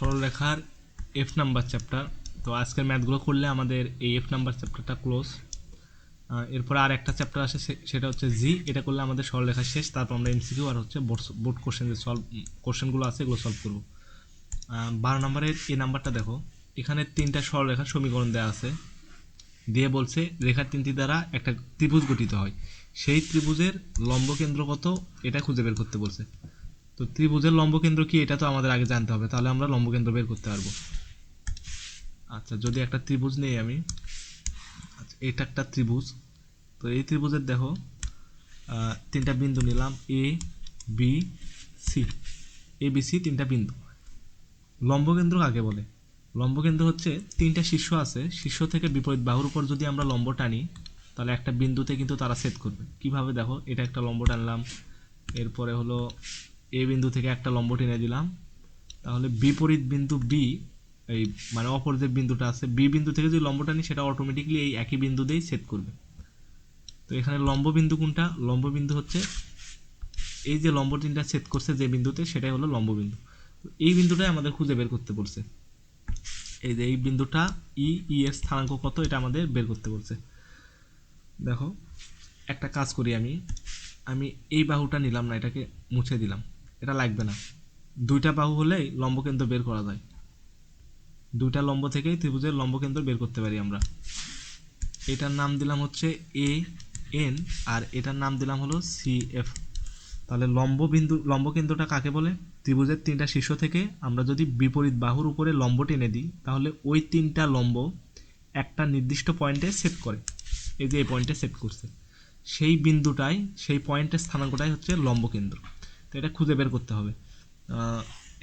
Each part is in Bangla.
সরলরেখার এফ নাম্বার চ্যাপ্টার তো আজকের ম্যাথগুলো করলে আমাদের এই এফ নাম্বার চ্যাপ্টারটা ক্লোজ এরপর আর একটা চ্যাপ্টার আসে সেটা হচ্ছে জি এটা করলে আমাদের সরলরেখা শেষ। তারপর আমরা এমসিকিউ আর হচ্ছে বোর্ড কোশ্চেন যে সলভ কোশ্চেনগুলো আছে, এগুলো সলভ করব। বারো নম্বরের এই নাম্বারটা দেখো। এখানে তিনটা সরলরেখার সমীকরণ দেওয়া আছে। দিয়ে বলছে, রেখার তিনটি দ্বারা একটা ত্রিভুজ গঠিত হয়। সেই ত্রিভুজের লম্ব কেন্দ্র কত? এটা খুঁজে বের করতে বলছে। তো ত্রিভুজের লম্ব কেন্দ্র কি? এটা তো আমাদের আগে জানতে হবে। তাহলে আমরা লম্ব কেন্দ্র বের করতে পারব। আচ্ছা যদি একটা ত্রিভুজ নেই আমি আচ্ছা এটা একটা ত্রিভুজ। তো এই ত্রিভুজের দেখো তিনটা বিন্দু নিলাম A B C A B C তিনটা বিন্দু। লম্বকেন্দ্র কাকে বলে? লম্বকেন্দ্র হচ্ছে তিনটা শীর্ষ আছে। শীর্ষ থেকে বিপরীত বাহুর উপর যদি আমরা লম্ব টানি, তাহলে একটা বিন্দুতে কিন্তু তারা ছেদ করবে। কীভাবে দেখো? এটা একটা লম্ব টানলাম। এরপরে হলো এ বিন্দু থেকে একটা লম্ব টেনে দিলাম। তাহলে বিপরীত বিন্দু বি এই মানে অপর যে বিন্দুটা আছে বি বিন্দু থেকে যদি লম্ব টানি সেটা অটোমেটিকলি এই একই বিন্দুতেই ছেদ করবে। তো এখানে লম্ব বিন্দু কোনটা? লম্ব বিন্দু হচ্ছে এই যে লম্ব তিনটা ছেদ করছে যে বিন্দুতে, সেটাই হলো লম্ব বিন্দু। এই বিন্দুটাই আমাদের খুঁজে বের করতে বলছে। এই যে এই বিন্দুটা ই ই এর স্থানাঙ্ক কত, এটা আমাদের বের করতে বলছে। দেখো, একটা কাজ করি আমি। আমি এই বাহুটা নিলাম না, এটাকে মুছে দিলাম। এটা লাগবে না। দুইটা বাহু হলেই লম্বকেন্দ্র বের করা যায়। দুইটা লম্ব থেকেই ত্রিভুজের লম্বকেন্দ্র বের করতে পারি আমরা। এটার নাম দিলাম হচ্ছে এ এন আর এটার নাম দিলাম হলো সি এফ তাহলে লম্ব বিন্দু লম্ব কেন্দ্রটা কাকে বলে? ত্রিভুজের তিনটা শীর্ষ থেকে আমরা যদি বিপরীত বাহুর উপরে লম্ব টেনে দিই, তাহলে ওই তিনটা লম্ব একটা নির্দিষ্ট পয়েন্টে সেট করে। এই যে এই পয়েন্টে সেট করছে। সেই বিন্দুটাই, সেই পয়েন্টের স্থানাঙ্কটাই হচ্ছে লম্ব কেন্দ্র তো এটা খুঁজে বের করতে হবে।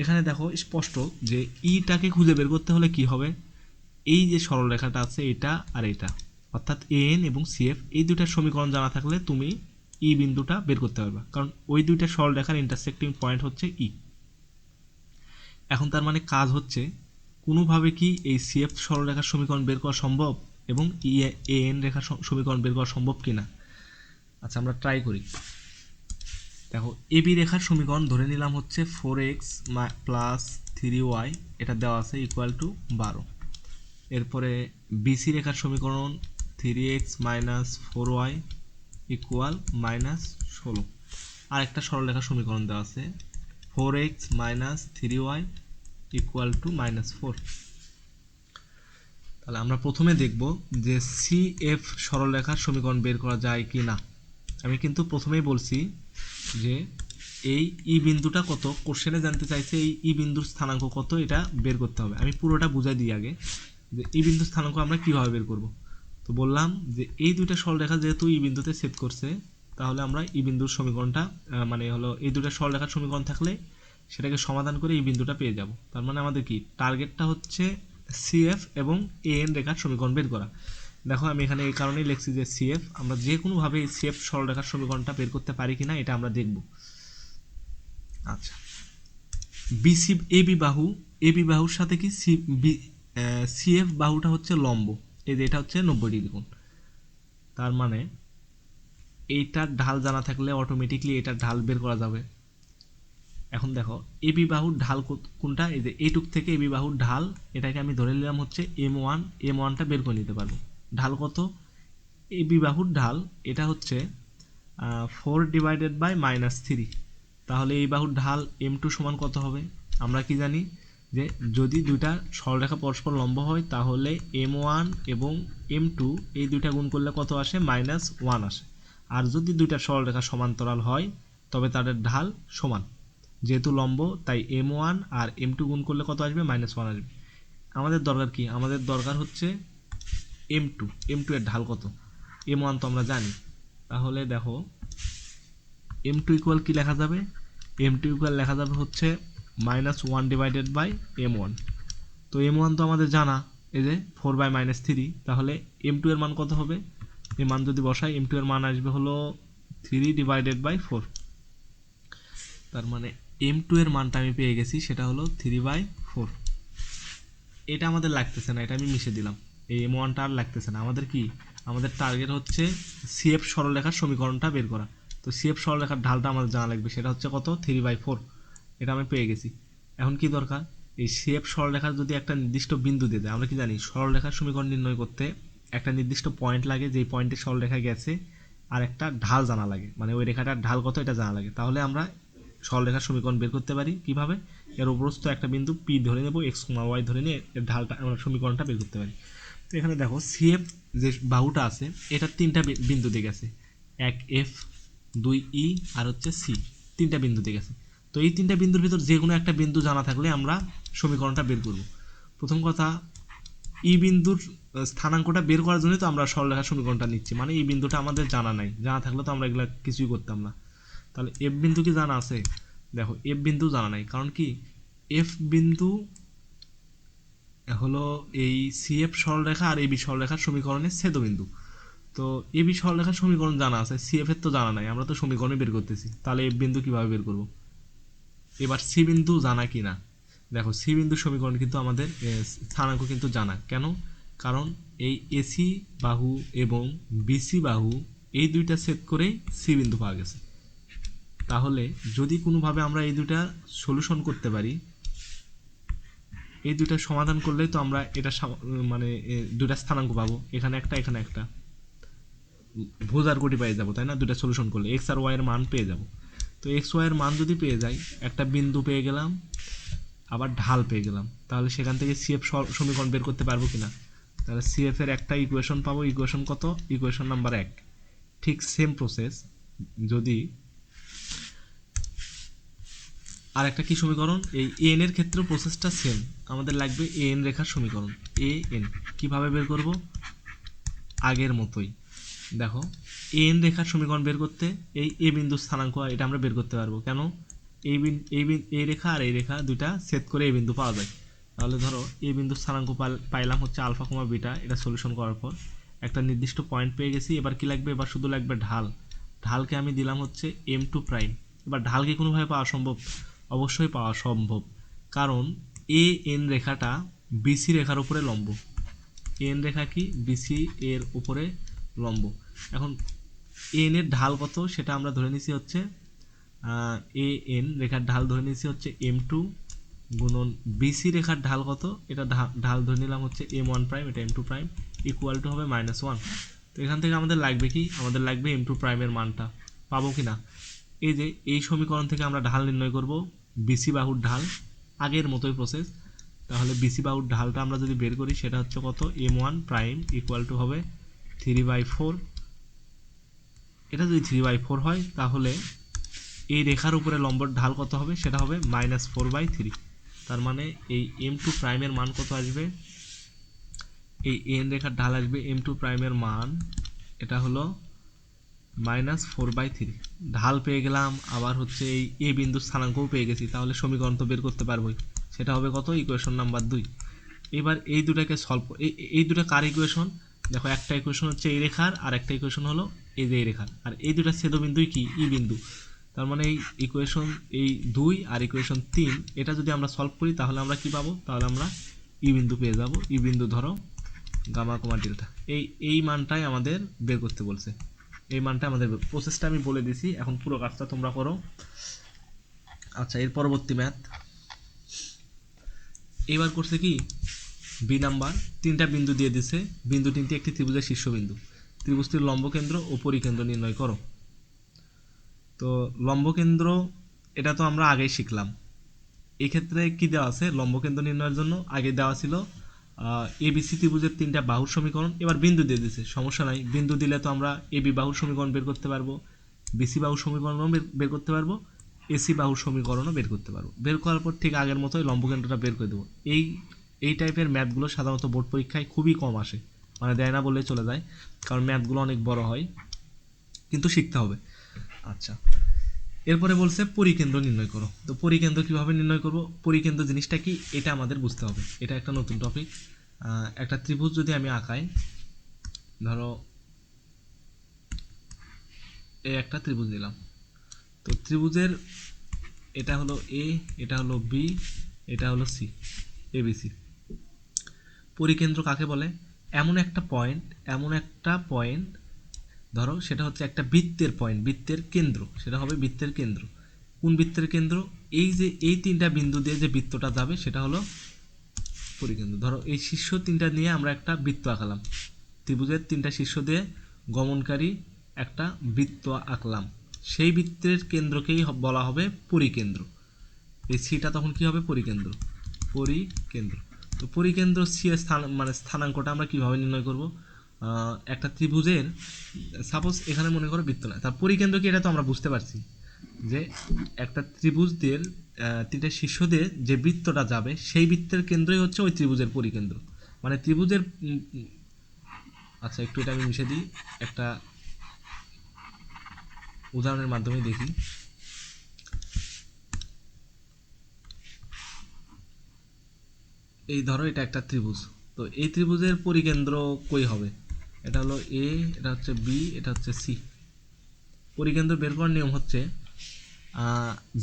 এখানে দেখো, স্পষ্ট যে ইটাকে খুঁজে বের করতে হলে কি হবে? এই যে সরলরেখাটা আছে, এটা আর এটা। অর্থাৎ এন এবং সিএফ এই দুইটার সমীকরণ জানা থাকলে তুমি ই বিন্দুটা বের করতে পারবে। কারণ ওই দুইটা সরলরেখার ইন্টারসেক্টিং পয়েন্ট হচ্ছে ই। এখন তার মানে কাজ হচ্ছে, কোনোভাবে কি এই সিএফ সরলরেখার সমীকরণ বের করা সম্ভব এবং ই এ এন রেখার সমীকরণ বের করা সম্ভব কি না আচ্ছা আমরা ট্রাই করি। দেখো এবি রেখার সমীকরণ ধরে নিলাম হচ্ছে four X plus three Y এটা দেওয়া আছে ইকুয়াল টু বারো। এরপরে বিসি রেখার সমীকরণ three X minus four Y equal minus ষোলো। আর একটা সরলরেখার সমীকরণ দেওয়া আছে four X minus three Y equal to minus four তাহলে আমরা প্রথমে দেখব যে সি এফ সরলরেখার সমীকরণ বের করা যায় কি না আমি কিন্তু প্রথমেই বলছি যে এই ই বিন্দুটা কত? কোশ্চেনে জানতে চাইছে এই ই বিন্দুর স্থানাঙ্ক কত? এটা বের করতে হবে। আমি পুরোটা বুঝাই দিই আগে যে ই বিন্দুর স্থানাঙ্ক আমরা কীভাবে বের করব। তো বললাম যে এই দুইটা সরলরেখা যেহেতু ই বিন্দুতে ছেদ করছে, তাহলে আমরা ই বিন্দুর সমীকরণটা মানে হলো এই দুইটা সরলরেখার সমীকরণ থাকলে সেটাকে সমাধান করে এই বিন্দুটা পেয়ে যাব। তার মানে আমাদের কি? টার্গেটটা হচ্ছে সিএফ এবং এ এন রেখার সমীকরণ বের করা। দেখো, আমি এখানে এই কারণেই লিখছি যে সিএফ আমরা যে কোনোভাবে এই সিএফ সরলরেখার সমীকরণটা বের করতে পারি কিনা, এটা আমরা দেখব। আচ্ছা। বিসি এবি বাহু এবি বাহুর সাথে কি সি বি সিএফ বাহুটা হচ্ছে লম্ব। এই যে এটা হচ্ছে নব্বই ডিগ্রি কোণ। তার মানে এইটার ঢাল জানা থাকলে অটোমেটিকলি এটার ঢাল বের করা যাবে। এখন দেখো এবি বাহুর ঢাল কো- কোনটা এই যে এইটুক থেকে এবি বাহুর ঢাল, এটাকে আমি ধরে নিলাম হচ্ছে এম ওয়ান এম ওয়ানটা বের করে নিতে পারব। ঢাল কত? এবি বাহুর ঢাল, এটা হচ্ছে four divided by minus three তাহলে এই বাহুর ঢাল এম টু সমান কত হবে? আমরা কি জানি যে যদি দুইটা সরলরেখা পরস্পর লম্ব হয়, তাহলে এম ওয়ান এবং এম টু এই দুইটা গুণ করলে কত আসে? মাইনাস ওয়ান আসে। আর যদি দুইটা সরলরেখা সমান্তরাল হয়, তবে তাদের ঢাল সমান। যেহেতু লম্ব, তাই এম ওয়ান আর এম টু গুণ করলে কত আসবে? মাইনাস ওয়ান আসবে। আমাদের দরকার কি? আমাদের দরকার হচ্ছে এম টু এম টু এর ঢাল কত? এম ওয়ান তো আমরা জানি। তাহলে দেখো এম টু ইকুয়াল কি লেখা যাবে? এম টু ইকুয়াল লেখা যাবে হচ্ছে minus one divided by M one তো এম ওয়ান তো আমাদের জানা, এই যে ফোর বাই মাইনাস থ্রি তাহলে এম টু এর মান কত হবে? এই মান যদি বসাই এম টু এর মান আসবে হলো থ্রি ডিভাইডেড বাই ফোর তার মানে এম টু এর মানটা আমি পেয়ে গেছি, সেটা হলো থ্রি বাই ফোর এটা আমাদের লাগতেছে না, এটা আমি মিশে দিলাম। এই এম ওয়ানটা আর লাগতেছে না। আমাদের কি? আমাদের টার্গেট হচ্ছে সিএফ সরলরেখার সমীকরণটা বের করা। তো সিএফ সরলরেখার ঢালটা আমাদের জানা লাগবে। সেটা হচ্ছে কত? থ্রি বাই ফোর এটা আমি পেয়ে গেছি। এখন কি দরকার? এই সিএফ সরলরেখার যদি একটা নির্দিষ্ট বিন্দু দিয়ে দেয়, আমরা কি জানি? সরলরেখার সমীকরণ নির্ণয় করতে একটা নির্দিষ্ট পয়েন্ট লাগে, যেই পয়েন্টে সরলরেখা গেছে, আর একটা ঢাল জানা লাগে। মানে ওই রেখাটার ঢাল কত, এটা জানা লাগে। তাহলে আমরা সরলরেখার সমীকরণ বের করতে পারি। কীভাবে? এর উপরস্থ একটা বিন্দু পি ধরে নেব এক্স ওয়াই ধরে নিয়ে এর ঢালটা আমরা সমীকরণটা বের করতে পারি। তো এখানে দেখো সিএফ যে বাহুটা আছে, এটা তিনটা বি- বিন্দু দিয়ে গেছে। এক এফ দুই ই আর হচ্ছে সি তিনটা বিন্দু দিয়ে গেছে। তো এই তিনটা বিন্দুর ভিতর যে কোনো একটা বিন্দু জানা থাকলে আমরা সমীকরণটা বের করব। প্রথম কথা ই বিন্দুর স্থানাঙ্কটা বের করার জন্যই তো আমরা সরলরেখার সমীকরণটা নিচ্ছি। মানে এই বিন্দুটা আমাদের জানা নাই। জানা থাকলে তো আমরা এগুলা কিছুই করতাম না। তাহলে এফ বিন্দু কি জানা আছে? দেখো এফ বিন্দু জানা নাই। কারণ কি? এফ বিন্দু হলো এই সিএফ সরলরেখা আর এবি সরলরেখার সমীকরণের ছেদবিন্দু। তো এবি সরলরেখার সমীকরণ জানা আছে সিএফ এর তো জানা নাই, আমরা তো সমীকরণে বের করতেছি। তাহলে এফ বিন্দু কীভাবে বের করব? এবার সি বিন্দু জানা কি না? দেখো সি বিন্দু সমীকরণ কিন্তু আমাদের স্থানাঙ্ক কিন্তু জানা। কেন? কারণ এই এসি বাহু এবং বিসি বাহু, এই দুইটা সেট করেই সি বিন্দু পাওয়া গেছে। তাহলে যদি কোনোভাবে আমরা এই দুইটা সলিউশন করতে পারি এই দুইটা সমাধান করলেই তো আমরা এটা মানে দুইটা স্থানাঙ্ক পাবো। এখানে একটা এখানে একটা। ভোজার কোটি পেয়ে যাব, তাই না? দুটা সলিউশন করলে। এক্স আর ওয়াই এর মান পেয়ে যাব। তো এক্স ওয়াইয়ের মান যদি পেয়ে যাই, একটা বিন্দু পেয়ে গেলাম, আবার ঢাল পেয়ে গেলাম। তাহলে সেখান থেকে সিএফ সমীকরণ বের করতে পারব কিনা? তাহলে সিএফ এর একটা ইকুয়েশন পাবো। ইকুয়েশন কত? ইকুয়েশন নাম্বার এক। ঠিক সেম প্রসেস যদি আর একটা কি সমীকরণ? এই এন এর ক্ষেত্রে প্রসেসটা সেম আমাদের লাগবে এ এন রেখার সমীকরণ। এ এন কীভাবে বের করব? আগের মতোই। দেখো এ এন রেখার সমীকরণ বের করতে এই এ বিন্দু স্থানাঙ্ক, এটা আমরা বের করতে পারব। কেন? এই বিন এই বিন এই রেখা আর এই রেখা দুইটা সেট করে এই বিন্দু পাওয়া যায়। তাহলে ধরো এই বিন্দু স্থানাঙ্ক পাইলাম হচ্ছে আলফা কমা বিটা, এটা সলিউশন করার পর একটা নির্দিষ্ট পয়েন্ট পেয়ে গেছি। এবার কি লাগবে? এবার শুধু লাগবে ঢাল। ঢালকে আমি দিলাম হচ্ছে এম টু প্রাইম এবার ঢালকে কোনোভাবে পাওয়া সম্ভব অবশ্যই পাওয়া সম্ভব। কারণ এ এন রেখাটা বিসি রেখার উপরে লম্ব। এন রেখা কি? বিসি এর উপরে লম্ব। এখন এন এর ঢাল কত? সেটা আমরা ধরে নিছি হচ্ছে এ এন রেখার ঢাল ধরে নিছি হচ্ছে এম টু গুণন বিসি রেখার ঢাল কত? এটা ঢাল ধরে নিলাম হচ্ছে এম ওয়ান প্রাইম, এটা M two prime equal to হবে মাইনাস ওয়ান তো এখান থেকে আমাদের লাগবে কি? আমাদের লাগবে এম টু প্রাইমের মানটা। পাবো কি না এই যে এই সমীকরণ থেকে আমরা ঢাল নির্ণয় করব। বিসি বাহুর ঢাল, আগের মতোই প্রসেস তাহলে বিসি বাহুর ঢালটা আমরা যদি বের করি, সেটা হচ্ছে কত? M one prime equal to হবে থ্রি বাই ফোর এটা যদি থ্রি বাই ফোর হয়, তাহলে এই রেখার উপরে লম্বর ঢাল কত হবে? সেটা হবে মাইনাস ফোর বাই থ্রি তার মানে এই এম টু প্রাইমের মান কত আসবে? এই এন রেখার ঢাল আসবে এম টু প্রাইমের মান। এটা হলো মাইনাস ফোর বাই থ্রি। ঢাল পেয়ে গেলাম, আবার হচ্ছে এই এ বিন্দু স্থানাঙ্কও পেয়ে গেছি, তাহলে সমীকরণ তো বের করতে পারবোই। সেটা হবে কত? ইকুয়েশন নাম্বার দুই। এবার এই দুটাকে সলভ এই এই দুটো কার ইকুয়েশন দেখো, একটা ইকুয়েশন হচ্ছে এই রেখার, আর একটা ইকুয়েশন হলো এই যে এই রেখার। আর এই দুটা ছেদবিন্দুই কি? ই বিন্দু। তার মানে এই ইকুয়েশন এই দুই আর ইকুয়েশন তিন, এটা যদি আমরা সলভ করি, তাহলে আমরা কি পাবো? তাহলে আমরা ই বিন্দু পেয়ে যাব। ই বিন্দু ধরো, গামা, কমা, ডেল্টা। এই এই মানটাই আমাদের বের করতে বলছে। এই মানটা আমাদের প্রসেসটা আমি বলে দিছি। এখন পুরো কাজটা তোমরা করো। আচ্ছা এর পরবর্তী ম্যাথ এবার করছে কি? B number. তিনটা বিন্দু দিয়ে দিছে। বিন্দু তিনটি একটি ত্রিভুজের শীর্ষবিন্দু। ত্রিভুজটির লম্ব কেন্দ্র ও পরিকেন্দ্র নির্ণয় করো। তো লম্ব কেন্দ্র, এটা তো আমরা আগেই শিখলাম। এক্ষেত্রে কি দেওয়া আছে? লম্ব কেন্দ্র নির্ণয়ের জন্য আগে দেওয়া ছিল এবিসি ত্রিভুজের তিনটা বাহুর সমীকরণ। এবার বিন্দু দিয়ে দিয়েছে সমস্যা নাই। বিন্দু দিলে তো আমরা এবি বাহুর সমীকরণ বের করতে পারব বিসি বাহুর সমীকরণও বের- করতে পারব এসি বাহুর সমীকরণও বের করতে পারব। বের করার পর ঠিক আগের মতোই লম্ব কেন্দ্রটা বের করে দেবো। এই এই টাইপের ম্যাথগুলো সাধারণত বোর্ড পরীক্ষায় খুবই কম আসে। মানে দেয় না বললেই চলে যায়, কারণ ম্যাথগুলো অনেক বড় হয়। কিন্তু শিখতে হবে। আচ্ছা। এরপরে বলছে পরিকেন্দ্র নির্ণয় করো। তো পরিকেন্দ্র কীভাবে নির্ণয় করব? পরিকেন্দ্র জিনিসটা কি? এটা আমাদের বুঝতে হবে। এটা একটা নতুন টপিক একটা ত্রিভুজ যদি আমি আঁকাই, ধরো এই একটা ত্রিভুজ দিলাম তো ত্রিভুজের এটা হলো এ এটা হলো বি এটা হলো সি এবিসি পরিকেন্দ্র কাকে বলে? এমন একটা পয়েন্ট এমন একটা পয়েন্ট ধরো, সেটা হচ্ছে একটা বৃত্তের পয়েন্ট বৃত্তের কেন্দ্র। সেটা হবে বৃত্তের কেন্দ্র। কোন বৃত্তের কেন্দ্র? এই যে, এই তিনটা বিন্দু দিয়ে যে বৃত্তটা যাবে, সেটা হলো পরিকেন্দ্র। ধরো, এই শীর্ষ তিনটা নিয়ে আমরা একটা বৃত্ত আঁকালাম। ত্রিভুজের তিনটা শীর্ষ দিয়ে গমনকারী একটা বৃত্ত আঁকলাম। সেই বৃত্তের কেন্দ্রকেই বলা হবে পরিকেন্দ্র। এই সিটা তখন কি হবে? পরিকেন্দ্র। পরিকেন্দ্র। তো পরিকেন্দ্র সি স্থান মানে স্থানাঙ্কটা আমরা কীভাবে নির্ণয় করব? একটা ত্রিভুজের সাপোজ এখানে মনে করো বৃত্ত না তার পরিকেন্দ্র কি এটা তো আমরা বুঝতে পারছি। যে একটা ত্রিভুজদের আহ, তিনটে শীর্ষ দিয়ে যে বৃত্তটা যাবে সেই বৃত্তের কেন্দ্রই হচ্ছে ওই ত্রিভুজের পরিকেন্দ্র। মানে ত্রিভুজের আচ্ছা একটু এটা আমি মিশে দিই। একটা উদাহরণের মাধ্যমে দেখি। এই ধরো এটা একটা ত্রিভুজ। তো এই ত্রিভুজের পরিকেন্দ্র কই হবে? এটা হলো এ এটা হচ্ছে বি এটা হচ্ছে সি পরিকেন্দ্র বের করার নিয়ম হচ্ছে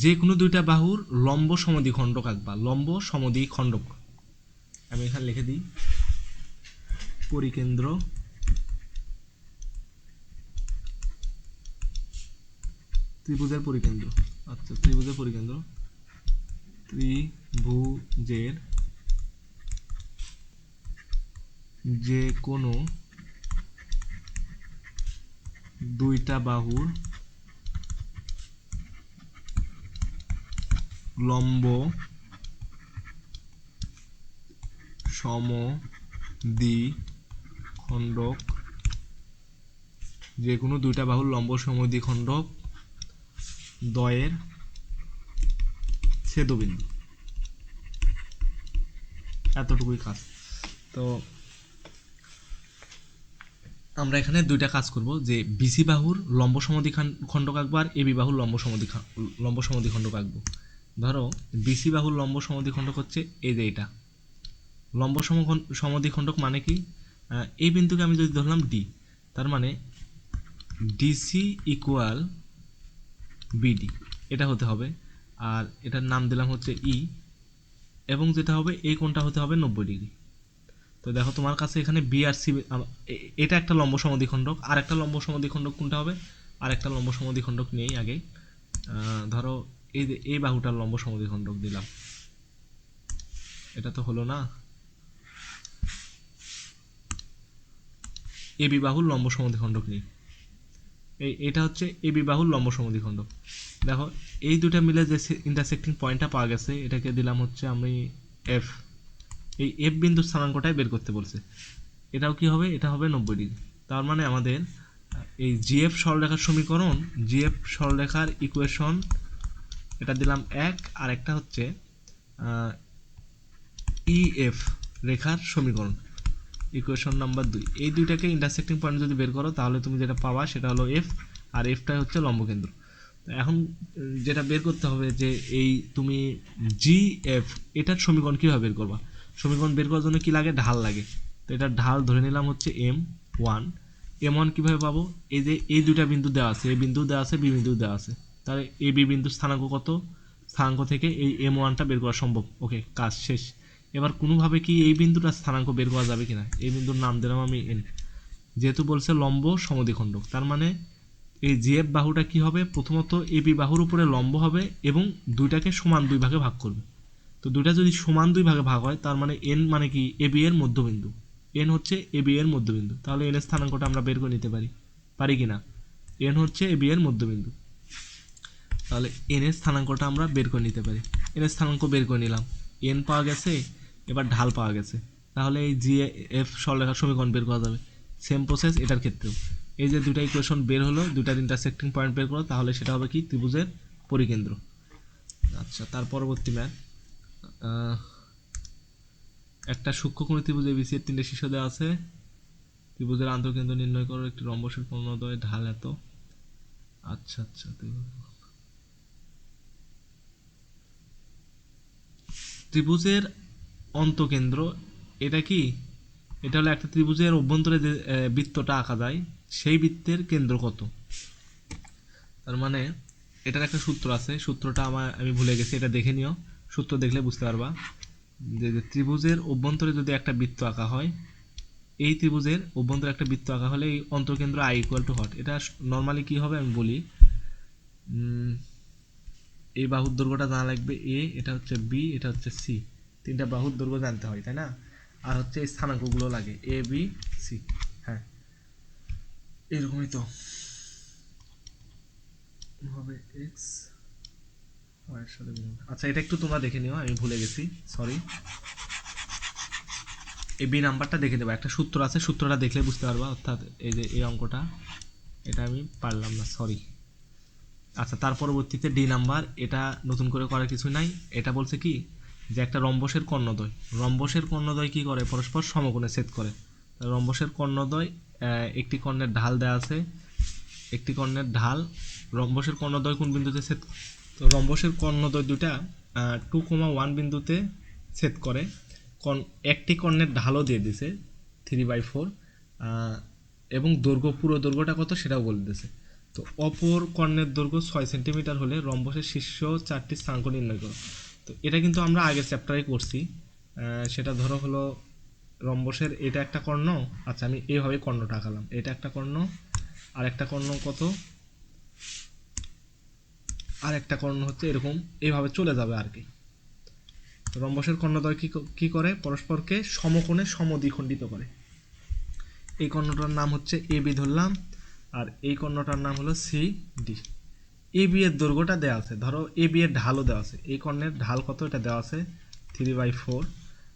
যে কোনো দুইটা বাহুর লম্ব সমদ্বিখণ্ডক আঁকবা, লম্ব সমদ্বিখণ্ডক আমি এখানে লিখে দিই, পরিকেন্দ্র ত্রিভুজের পরিকেন্দ্র। আচ্ছা ত্রিভুজের পরিকেন্দ্র। ত্রিভুজের যে কোনো দুইটা বাহুর লম্ব, সম, দ্বি, খণ্ডক যে কোনো দুইটা বাহুর লম্ব সমদ্বি খণ্ডক দয়ের ছেদবিন্দু। এতটুকুই কাজ। তো আমরা এখানে দুইটা কাজ করব, যে বিসি বাহুর লম্ব সমদ্বি খণ্ডক আঁকবো আর এবি বাহুর লম্ব সমদ্বি খা- লম্ব সমদ্বি খণ্ডক আঁকবো। ধরো বিসি বাহুর লম্ব সমদ্বি খণ্ডক হচ্ছে এই যে এটা। লম্ব সমদ্বি খণ্ডক মানে কি? এই বিন্দুকে আমি যদি ধরলাম ডি তার মানে ডিসি ইকুয়াল বিডি এটা হতে হবে। আর এটার নাম দিলাম হচ্ছে ই এবং যেটা হবে এই কোণটা হতে হবে নব্বই ডিগ্রি। তো দেখো তোমার কাছে এখানে বি আর সি এটা একটা লম্ব সমদ্বিখণ্ডক আর একটা লম্ব সমদ্বিখণ্ডক কোনটা হবে? আর একটা লম্ব সমদ্বিখণ্ডক নেই আগে আহ, ধরো এই এই বাহুটার লম্ব সমদ্বিখণ্ডক দিলাম। এটা তো হলো না? এ বি বাহুর লম্ব সমদ্বিখণ্ডক নেই। এই এটা হচ্ছে এ বি বাহুর লম্ব সমদ্বিখণ্ডক। দেখো এই দুটা মিলে যে ইন্টারসেক্টিং পয়েন্টটা পাওয়া গেছে এটাকে দিলাম হচ্ছে আমি এফ এই এফ বিন্দু স্থানাঙ্কটাই বের করতে বলছে। এটাও কি হবে? এটা হবে নব্বই ডিগ্রি। তার মানে আমাদের, এই জিএফ সরলরেখার সমীকরণ জিএফ সরলরেখার ইকুয়েশন এটা দিলাম এক, আর একটা হচ্ছে ইএফ রেখার সমীকরণ ইকুয়েশন নাম্বার দুই। এই দুইটাকে ইন্টারসেক্টিং পয়েন্ট যদি বের করো, তাহলে তুমি যেটা পাবা সেটা হলো এফ আর এফটাই হচ্ছে লম্বকেন্দ্র এখন, যেটা বের করতে হবে যে এই তুমি জি এফ এটার সমীকরণ কীভাবে বের করবা? সমীকরণ বের করার জন্য কি লাগে? ঢাল লাগে। তো এটার ঢাল ধরে নিলাম হচ্ছে এম ওয়ান এম ওয়ান কীভাবে পাবো? এই যে এই দুইটা বিন্দু দেওয়া আছে, এই বিন্দু দেওয়া আছে, বি বিন্দু দেওয়া আছে। তাহলে এই বি বিন্দু স্থানাঙ্ক কত? স্থানাঙ্ক থেকে এই এম ওয়ানটা বের করা সম্ভব। ওকে, কাজ শেষ। এবার কোনোভাবে কি এই বিন্দুটা স্থানাঙ্ক বের করা যাবে কিনা? এই বিন্দুর নাম দিলাম আমি এন যেহেতু বলছে লম্ব সমদ্বিখণ্ডক, তার মানে এই জিএফ বাহুটা কি হবে? প্রথমত এবি বাহুর উপরে লম্ব হবে এবং দুইটাকে সমান দুই ভাগে ভাগ করবে। তো দুটা যদি সমান দুই ভাগে ভাগ হয়, তার মানে এন মানে কি? এবি এর মধ্যবিন্দু। এন হচ্ছে এবি এর মধ্যবিন্দু। তাহলে এন এর স্থানাঙ্কটা আমরা বের করে নিতে পারি। পারি কি না এন হচ্ছে এবি এর মধ্যবিন্দু। তাহলে এন এর স্থানাঙ্কটা আমরা বের করে নিতে পারি। এন এর স্থানাঙ্ক বের করে নিলাম। এন পাওয়া গেছে, এবার ঢাল পাওয়া গেছে। তাহলে এই জি এফ সরলরেখার সমীকরণ বের করা যাবে। সেম প্রসেস এটার ক্ষেত্রেও। এই যে দুটা ইকুয়েশন বের হলো দুটার ইন্টারসেক্টিং পয়েন্ট বের করো তাহলে সেটা হবে কি? ত্রিভুজের পরিকেন্দ্র। আচ্ছা তার পরবর্তী ম্যাথ একটা সূক্ষ্মকোণী ত্রিভুজ এবিসি এর তিনটে শীর্ষ দেওয়া আছে। ত্রিভুজের আন্তঃকেন্দ্র নির্ণয় করো, একটি রম্বসের পূর্ণদয়, ঢাল এত। আচ্ছা আচ্ছা ত্রিভুজ- ত্রিভুজের অন্তকেন্দ্র, এটা কি? এটা হলো একটা ত্রিভুজের অভ্যন্তরে যে বৃত্তটা আঁকা যায়, সেই বৃত্তের কেন্দ্র কত? তার মানে এটার একটা সূত্র আছে, সূত্রটা আমার, আমি ভুলে গেছি, এটা দেখে নিও। সূত্র দেখলে বুঝতে পারবা যে ত্রিভুজের অভ্যন্তরে যদি একটা বৃত্ত আঁকা হয়, এই ত্রিভুজের অভ্যন্তরে একটা বৃত্ত আঁকা হলে এই অন্তর্কেন্দ্র আই ইকুয়াল টু হট এটা নর্মালি কি হবে আমি বলি এই বাহুর দৈর্ঘ্যটা জানা লাগবে এ এটা হচ্ছে বি এটা হচ্ছে সি তিনটা বাহুর দৈর্ঘ্য জানতে হয়, তাই না? আর হচ্ছে এই স্থানাঙ্কগুলো লাগে এ বি সি হ্যাঁ। এরকমই তো। হবে এক্স আচ্ছা এটা একটু তোমরা দেখে নিও, আমি ভুলে গেছি সরি এই বি নাম্বারটা দেখে দেবো একটা সূত্র আছে, সূত্রটা দেখলে বুঝতে পারবা, অর্থাৎ এই যে এই অঙ্কটা, এটা আমি পারলাম না সরি আচ্ছা তার পরবর্তীতে ডি নাম্বার, এটা নতুন করে করার কিছু নাই, এটা বলছে কি, যে একটা রম্বসের কর্ণদ্বয় রম্বসের কর্ণদ্বয় কি করে? পরস্পর সমকোণে ছেদ করে। রম্বসের কর্ণদ্বয় একটি কর্ণের ঢাল দেওয়া আছে, একটি কর্ণের ঢাল, রম্বসের কর্ণদ্বয় কোন বিন্দুতে ছেদ তো রম্বসের কর্ণদ্বয় দুটা টু কমা ওয়ান বিন্দুতে ছেদ করে। কর্ণ একটি কর্ণের ঢালও দিয়ে দিছে থ্রি বাই ফোর এবং দৈর্ঘ্য, পুরো দৈর্ঘ্যটা কত সেটাও বলে দিয়েছে তো অপর কর্ণের দৈর্ঘ্য ছয় সেন্টিমিটার হলে রম্বসের শীর্ষ চারটি স্থানাঙ্ক নির্ণয় করো। তো এটা কিন্তু আমরা আগের চ্যাপ্টারে করছি। সেটা ধরো হলো রম্বসের এটা একটা কর্ণ আচ্ছা আমি এইভাবে কর্ণটা আঁকালাম। এটা একটা কর্ণ আর একটা কর্ণ কত? আর একটা কর্ণ হচ্ছে এরকম এইভাবে চলে যাবে আর কি। রম্বসের কর্ণদ্বয় কি ক- কি করে? পরস্পরকে সমকোণে সমদ্বিখণ্ডিত করে। এই কর্ণটার নাম হচ্ছে এ বি ধরলাম, আর এই কর্ণটার নাম হলো সি ডি। এ বি এর দৈর্ঘ্যটা দেওয়া আছে, ধরো এ বি এর ঢালও দেওয়া আছে। এই কর্ণের ঢাল কত? এটা দেওয়া আছে থ্রি বাই ফোর,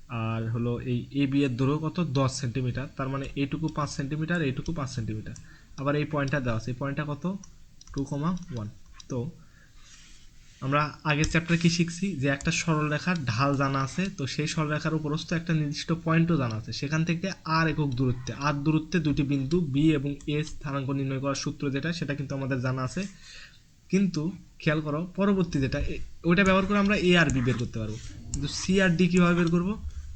আর হলো এই এ বি এর দৈর্ঘ্য কত? দশ সেন্টিমিটার, তার মানে এইটুকু পাঁচ সেন্টিমিটার, এইটুকু পাঁচ সেন্টিমিটার। আবার এই পয়েন্টটা দেওয়া আছে, এই পয়েন্টটা কত? Two comma one. তো আমরা আগের চ্যাপ্টারে কি শিখছি? যে একটা সরলরেখার ঢাল জানা আছে, তো সেই সরলরেখার উপরস্থ একটা নির্দিষ্ট পয়েন্টও জানা আছে। সেখান থেকে আর একক দূরত্বে আর দূরত্বে দুটি বিন্দু বি এবং এ স্থানাঙ্ক নির্ণয় করার সূত্র যেটা, সেটা কিন্তু আমাদের জানা আছে। কিন্তু খেয়াল করো, পরবর্তী যেটা ওইটা ব্যবহার করে আমরা এ আর বি বের করতে পারব। কিন্তু সি আর ডি কীভাবে বের করব?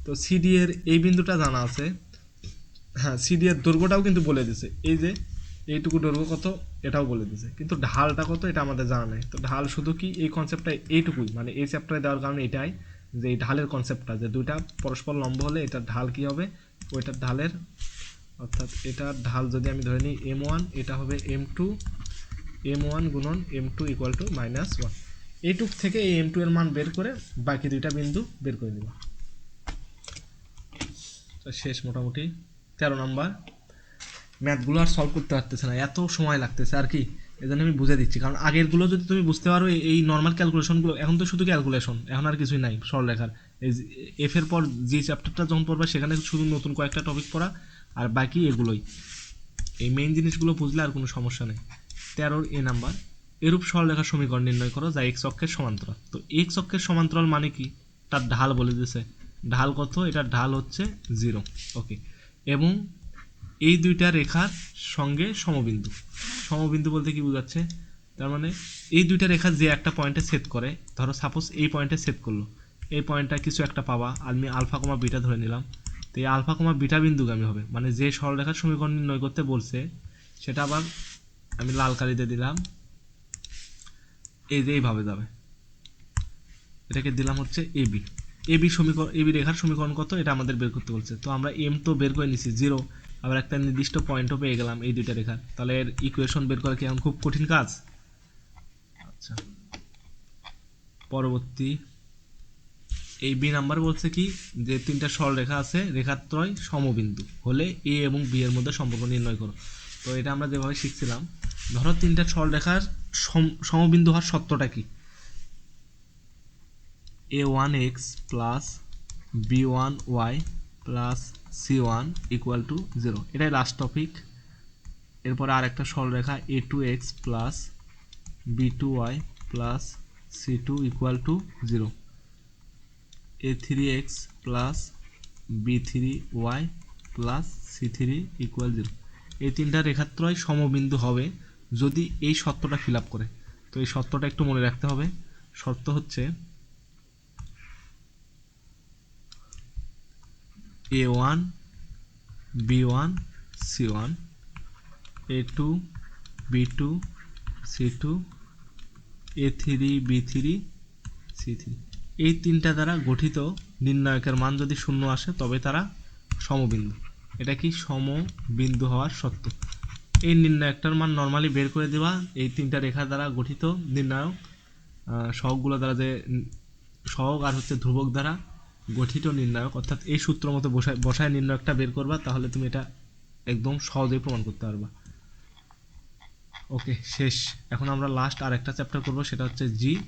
তো সিডি এর এই বিন্দুটা জানা আছে। হ্যাঁ সিডি এর দৈর্ঘ্যটাও কিন্তু বলে দিছে এই যে এইটুকু দৈর্ঘ্য কত? এটাও বলে দিছে। কিন্তু ঢালটা কত? এটা আমাদের জানা নেই। তো ঢাল শুধু কি এই কনসেপ্টটা এইটুকুই? মানে এই চ্যাপ্টারে দেওয়ার কারণে এটাই যে এই ঢালের কনসেপ্টটা যে দুইটা পরস্পর লম্ব হলে এটার ঢাল কি হবে? ওইটার ঢালের, অর্থাৎ এটার ঢাল যদি আমি ধরে নিই এম ওয়ান এটা হবে এম টু এম ওয়ান গুণন M two equal to minus one এইটুক থেকে এই এম টু এর মান বের করে বাকি দুইটা বিন্দু বের করে নিব। শেষ মোটামুটি। তেরো নম্বর। ম্যাথগুলো আর সলভ করতে পারতেছে না, এত সময় লাগতেছে আর কি এই জন্য আমি বুঝে দিচ্ছি। কারণ আগেরগুলো যদি তুমি বুঝতে পারো, এই- নর্মাল ক্যালকুলেশনগুলো এখন তো শুধু ক্যালকুলেশন এখন আর কিছুই নাই সরলরেখার। এই এফ এর পর যে চ্যাপ্টারটা যখন পড়বা, সেখানে শুধু নতুন কয়েকটা টপিক পড়া, আর বাকি এগুলোই। এই মেইন জিনিসগুলো বুঝলে আর কোনো সমস্যা নেই। তেরোর এ নাম্বার এরূপ সরলরেখার সমীকরণ নির্ণয় করো যা এক্স অক্ষের সমান্তরাল। তো এক্স অক্ষের সমান্তরাল মানে কি? তার ঢাল বলে দিয়েছে। ঢাল কত? এটার ঢাল হচ্ছে জিরো ওকে এবং এই দুইটা রেখার সঙ্গে সমবিন্দু। সমবিন্দু বলতে কি বোঝাচ্ছে? তার মানে এই দুইটা রেখা যে একটা পয়েন্টে সেট করে, ধরো সাপোজ এই পয়েন্টে সেট করল, এই পয়েন্টটা কিছু একটা পাবা আমি আলফা কমা বিটা ধরে নিলাম। তো এই আলফা কমা বিটা বিন্দুগামী হবে। মানে যে সরলরেখার সমীকরণ নির্ণয় করতে বলছে, সেটা আবার আমি লাল কালিতে দিলাম। এই যে এইভাবে যাবে। এটাকে দিলাম হচ্ছে এবি এবি সমীকরণ এবি রেখার সমীকরণ কত? এটা আমাদের বের করতে বলছে। তো আমরা এম তো বের করে নিছি জিরো আবার একটা নির্দিষ্ট পয়েন্টও পেয়ে গেলাম এই দুইটা রেখার। তাহলে এর ইকুয়েশন বের করা কি এখন খুব কঠিন কাজ? আচ্ছা। পরবর্তী। এই বি নাম্বার বলছে কি? যে তিনটা সরল রেখা আছে, রেখাত্রয় সমবিন্দু। হলে এ এবং বি এর মধ্যে সম্পর্ক নির্ণয় করো। তো এটা আমরা যেভাবে শিখছিলাম, ধরো তিনটা সরল রেখার সম- সমবিন্দু হওয়ার সত্যটা কি? A one X plus B one Y plus C one equal to zero এটাই লাস্ট টপিক এরপরে আর একটা সরলরেখা A two X plus B two Y plus C two equal to zero A three X plus B three Y plus C three equal zero এই তিনটা রেখাত্রয় সমবিন্দু হবে যদি এই শর্তটা ফিল আপ করে। তো এই শর্তটা একটু মনে রাখতে হবে। শর্ত হচ্ছে A one B one C one A two B two C two A three B three C three এই তিনটা দ্বারা গঠিত নির্ণায়কের মান যদি শূন্য আসে, তবে তারা সমবিন্দু। এটা কি সমবিন্দু হওয়ার সত্য? এই নির্ণায়কটার মান নর্মালি বের করে দেওয়া, এই তিনটা রেখা দ্বারা গঠিত নির্ণায়ক সহগগুলো দ্বারা যে, সহগ আর হচ্ছে ধ্রুবক দ্বারা গঠিত নির্ণায়ক, অর্থাৎ এই সূত্র মতো বসায় বসায় নির্ণায়কটা বের করবা, তাহলে তুমি এটা একদম সহজেই প্রমাণ করতে পারবা। ওকে, শেষ। এখন আমরা লাস্ট আর একটা চ্যাপ্টার করব, সেটা হচ্ছে জি